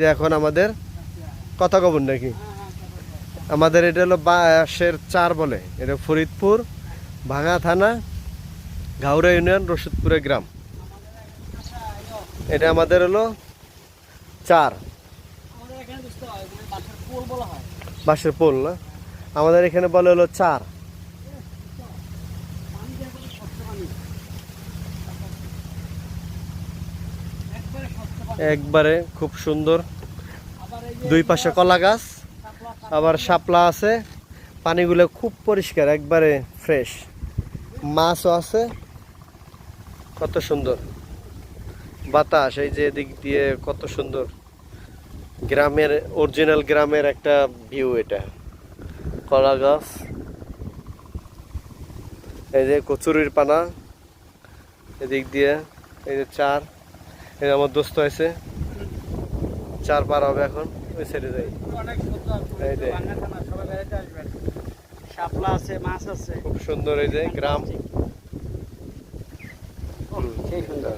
যে এখন আমাদের কথা কবর নাকি? আমাদের এটা হলো বাঁশের চার বলে। এটা ফরিদপুর, ভাঙা থানা ঘাউরা ইউনিয়ন রশিদপুরে গ্রাম। এটা আমাদের হলো চার। বাঁশের পোল না? আমাদের এখানে বলে হলো চার। একবারে খুব সুন্দর। দুই পাশে কলা গাছ, আবার শাপলা আছে। পানিগুলো খুব পরিষ্কার, একবারে ফ্রেশ মাছও আছে। কত সুন্দর। বাতাস, এই যে দিক দিয়ে কত সুন্দর। গ্রামের অরিজিনাল গ্রামের একটা ভিউ এটা। কলা গাছ। এই যে কচুরির পানা। এদিক দিয়ে, এই যে চার। এই আমার দোস্ত আছে চার পার হবে এখন ওই সাইডে যাই। খুব সুন্দর এই যে গ্রাম। সেই সুন্দর।